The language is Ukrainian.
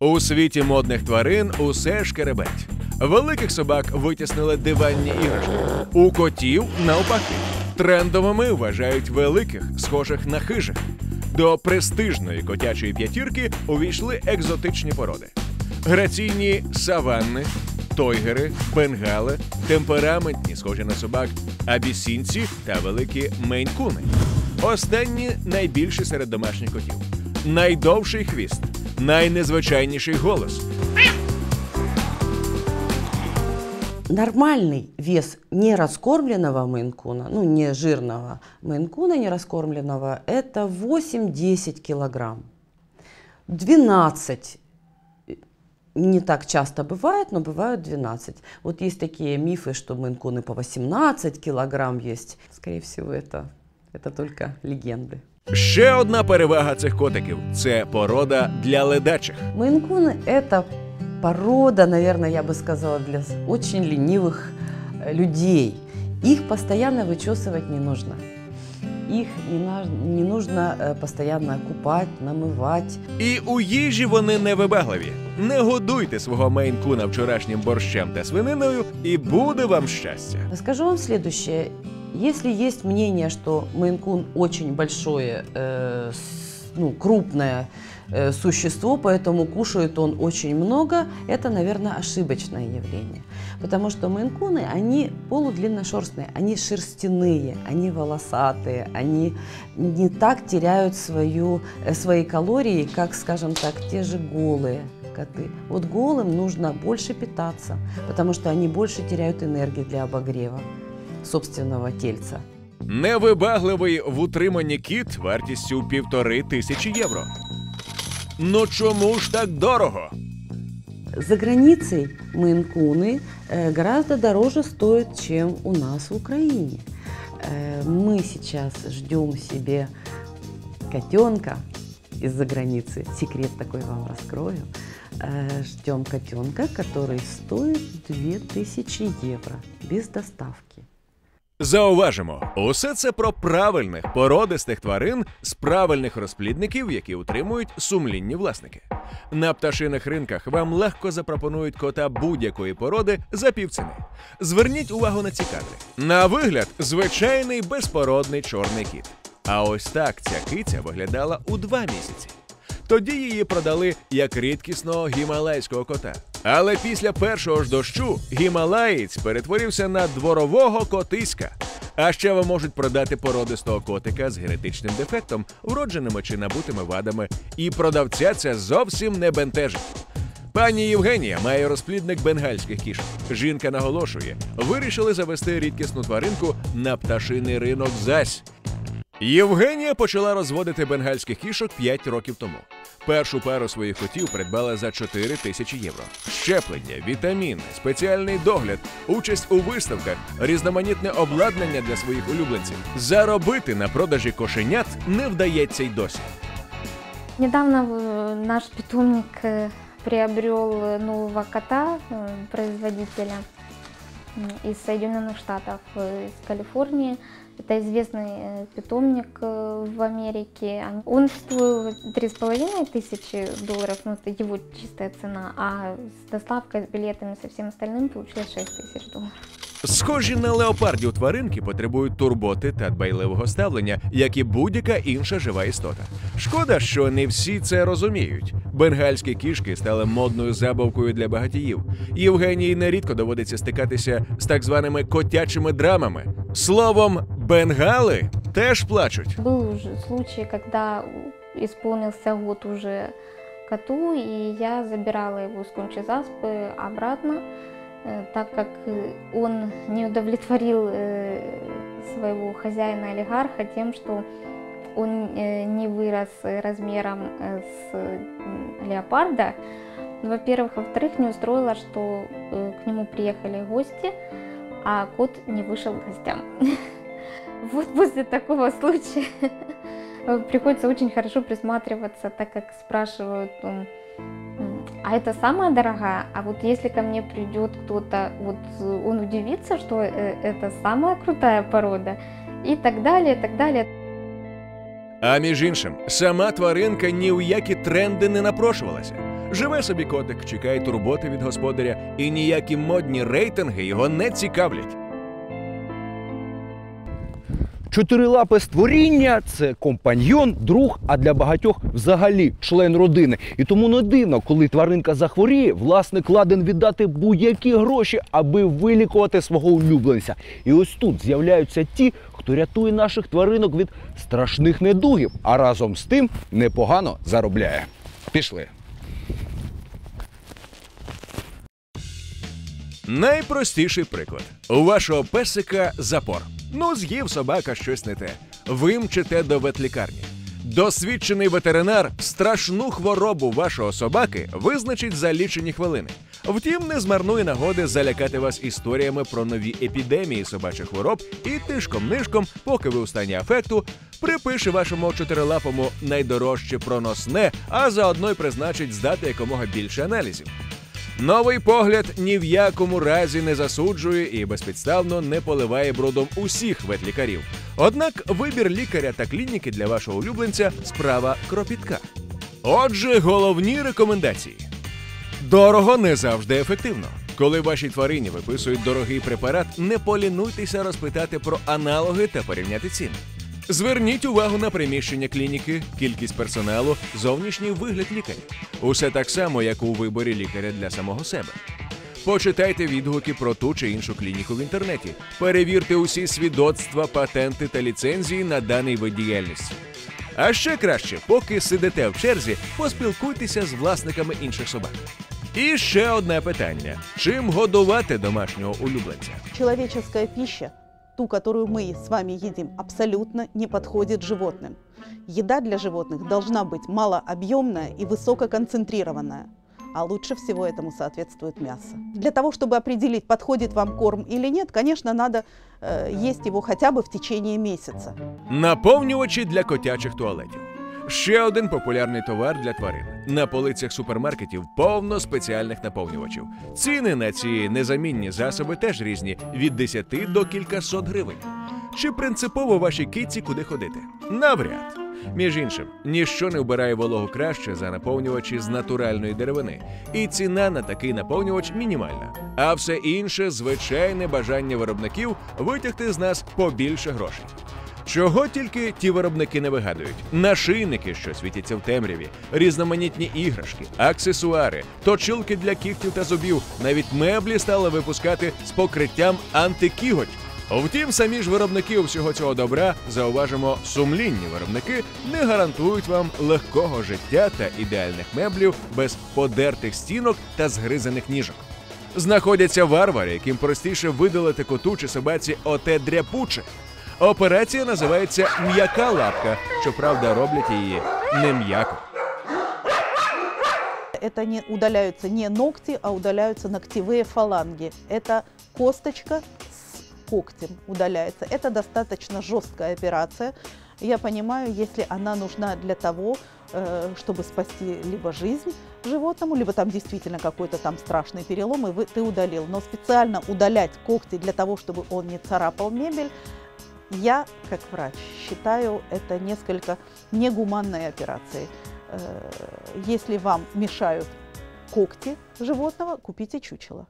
У світі модних тварин усе шкереберть. Великих собак витіснили диванні іграшки. У котів навпаки. Трендовими вважають великих, схожих на хижих. До престижної котячої п'ятірки увійшли екзотичні породи: граційні саванни, тойгери, бенгали, темпераментні, схожі на собак, абісінці та великі мейнкуни. Останні найбільші серед домашніх котів. Найдовший хвіст, найнезвичайніший голос. Нормальный вес нераскормленного мейнкуна, ну не жирного мейнкуна нераскормленного, это 8-10 килограмм. 12 не так часто бывает, но бывают 12. Вот есть такие мифы, что мейнкуны по 18 килограмм есть. Скорее всего, это, это только легенды. Ще одна перевага цих котиків це порода для ледачих. Мейнкуны – это порода, наверное, я бы сказала, для с- очень ленивых э, людей. Их постоянно вычесывать не нужно. Их не, на- не нужно э, постоянно купать, намывать. І у їжі вони невибагливі. Не годуйте свого мейнкуна вчорашнім борщем та свининою, і буде вам щастя. Скажу вам следующее. Если есть мнение, что мейнкун очень большое, э, ну, крупное э, существо, поэтому кушает он очень много, это, наверное, ошибочное явление. Потому что мейнкуны, они полудлинношерстные, они шерстяные, они волосатые, они не так теряют свою, э, свои калории, как, скажем так, те же голые коты. Вот голым нужно больше питаться, потому что они больше теряют энергии для обогрева собственного тельца. Невибагливий в утриманні кіт вартістю півтори тисячі євро. Ну чому ж так дорого? За границей мейнкуны э, гораздо дороже стоят, чем у нас в Украине. Э, Мы сейчас ждем себе котенка из-за границы. Секрет такой вам раскрою. Э, Ждем котенка, который стоит 2000 евро без доставки. Зауважимо, усе це про правильних породистих тварин з правильних розплідників, які утримують сумлінні власники. На пташиних ринках вам легко запропонують кота будь-якої породи за півціни. Зверніть увагу на ці кадри. На вигляд, звичайний безпородний чорний кіт. А ось так ця киця виглядала у два місяці. Тоді її продали як рідкісного гімалайського кота. Але після першого ж дощу гімалаєць перетворився на дворового котиська. А ще вам можуть продати породистого котика з генетичним дефектом, вродженими чи набутими вадами, і продавця це зовсім не бентежить. Пані Євгенія має розплідник бенгальських кішок. Жінка наголошує, вирішили завести рідкісну тваринку на пташиний ринок зась. Євгенія почала розводити бенгальських кішок 5 років тому. Першу пару своїх котів придбала за 4 тисячі євро. Щеплення, вітаміни, спеціальний догляд, участь у виставках, різноманітне обладнання для своїх улюбленців. Заробити на продажі кошенят не вдається й досі. Недавно э, наш питомник э, приобрел э, нового кота, э, производителя м, Из Соединенных Штатов, э, из Калифорнии. Это известный э, питомник э, в Америке. Он стоил три с половиной тысячи долларов, ну это его чистая цена, а с доставкой, с билетами, со всем остальным получилось 6 тысяч долларов. Схожі на леопардів тваринки потребують турботи та дбайливого ставлення, як і будь-яка інша жива істота. Шкода, що не всі це розуміють. Бенгальські кішки стали модною забавкою для багатіїв. Євгенії нерідко доводиться стикатися з так званими котячими драмами. Словом, бенгали теж плачуть. Был уже случай, когда исполнился год уже коту, и я забирала его с Кончезаспы обратно, э, Так как э, он не удовлетворил э, своего хозяина-олигарха тем, что он э, не вырос э, размером э, с леопарда. Во-первых. Во-вторых, не устроило, что э, к нему приехали гости, а кот не вышел к гостям. Вот после такого случая э, приходится очень хорошо присматриваться, так как спрашивают, а это самая дорогая, а вот если ко мне придет кто-то, вот э, он удивится, что э, это самая крутая порода, и так далее, и так далее. А між іншим, сама тваринка ні в які тренди не напрошувалася. Живе собі котик, чекає турботи від господаря, і ніякі модні рейтинги його не цікавлять. Чотирилапе створіння це компаньйон, друг, а для багатьох взагалі член родини. І тому не дивно, коли тваринка захворіє, власник ладен віддати будь-які гроші, аби вилікувати свого улюбленця. І ось тут з'являються ті, хто рятує наших тваринок від страшних недугів, а разом з тим непогано заробляє. Пішли. Найпростіший приклад: у вашого песика запор. Ну, з'їв собака щось не те. Ви мчите до ветлікарні. Досвідчений ветеринар страшну хворобу вашого собаки визначить за лічені хвилини. Втім, не змарнує нагоди залякати вас історіями про нові епідемії собачих хвороб і тишком-нишком, поки ви у стані афекту, припише вашому чотирилапому найдорожче проносне, а заодно й призначить здати якомога більше аналізів. Новий погляд ні в якому разі не засуджує і безпідставно не поливає брудом усіх ветлікарів. Однак вибір лікаря та клініки для вашого улюбленця справа кропітка. Отже, головні рекомендації: дорого не завжди ефективно. Коли вашій тварині виписують дорогий препарат, не полінуйтеся розпитати про аналоги та порівняти ціни. Зверніть увагу на приміщення клініки, кількість персоналу, зовнішній вигляд лікаря. Усе так само, як у виборі лікаря для самого себе. Почитайте відгуки про ту чи іншу клініку в інтернеті. Перевірте усі свідоцтва, патенти та ліцензії на даний вид діяльності. А ще краще, поки сидите в черзі, поспілкуйтеся з власниками інших собак. І ще одне питання: чим годувати домашнього улюбленця? Человеческая пища, ту, которую мы с вами едим, абсолютно не подходит животным. Еда для животных должна быть малообъемная и высококонцентрированная. А лучше всего этому соответствует мясо. Для того, чтобы определить, подходит вам корм или нет, конечно, надо э, есть его хотя бы в течение месяца. Наповнювачі для котячих туалетів. Ще один популярний товар для тварин. На полицях супермаркетів повно спеціальних наповнювачів. Ціни на ці незамінні засоби теж різні від 10 до кількасот гривень. Чи принципово вашій китці куди ходити? Навряд. Між іншим, ніщо не вбирає вологу краще за наповнювачі з натуральної деревини, і ціна на такий наповнювач мінімальна. А все інше звичайне бажання виробників витягти з нас побільше грошей. Чого тільки ті виробники не вигадують: нашийники, що світяться в темряві, різноманітні іграшки, аксесуари, точилки для кігтів та зубів, навіть меблі стали випускати з покриттям антикіготь. Втім, самі ж виробники всього цього добра, зауважимо, сумлінні виробники не гарантують вам легкого життя та ідеальних меблів без подертих стінок та згризаних ніжок. Знаходяться варвари, яким простіше видалити коту чи собаці оте дряпуче. Операція називається м'яка лапка. Щоправда, роблять її не м'яко. Это не удаляются не ногти, а удаляются ногтевые фаланги. Это косточка с когтем удаляется. Это достаточно жесткая операция. Я понимаю, если она нужна для того, э, чтобы спасти либо жизнь животному, либо там действительно какой-то там страшный перелом, и вы, ты удалил. Но специально удалять когти для того, чтобы он не царапал мебель, я, как врач, считаю это несколько негуманной операцией. Э, Если вам мешают когти животного, купите чучело.